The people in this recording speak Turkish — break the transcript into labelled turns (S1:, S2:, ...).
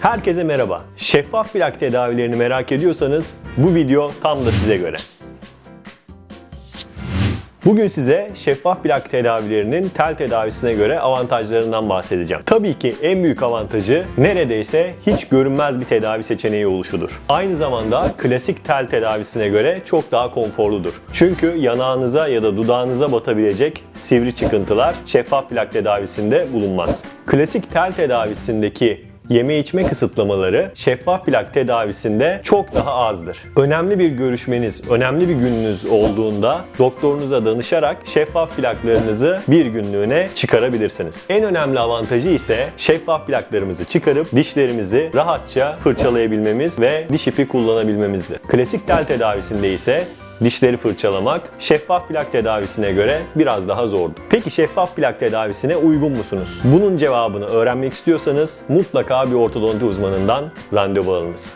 S1: Herkese merhaba. Şeffaf plak tedavilerini merak ediyorsanız bu video tam da size göre. Bugün size şeffaf plak tedavilerinin tel tedavisine göre avantajlarından bahsedeceğim. Tabii ki en büyük avantajı neredeyse hiç görünmez bir tedavi seçeneği oluşudur. Aynı zamanda klasik tel tedavisine göre çok daha konforludur. Çünkü yanağınıza ya da dudağınıza batabilecek sivri çıkıntılar şeffaf plak tedavisinde bulunmaz. Klasik tel tedavisindeki Yeme içme kısıtlamaları şeffaf plak tedavisinde çok daha azdır. Önemli bir görüşmeniz, önemli bir gününüz olduğunda doktorunuza danışarak şeffaf plaklarınızı bir günlüğüne çıkarabilirsiniz. En önemli avantajı ise şeffaf plaklarımızı çıkarıp dişlerimizi rahatça fırçalayabilmemiz ve diş ipi kullanabilmemizdir. Klasik tel tedavisinde ise dişleri fırçalamak şeffaf plak tedavisine göre biraz daha zordu. Peki şeffaf plak tedavisine uygun musunuz? Bunun cevabını öğrenmek istiyorsanız mutlaka bir ortodonti uzmanından randevu alınız.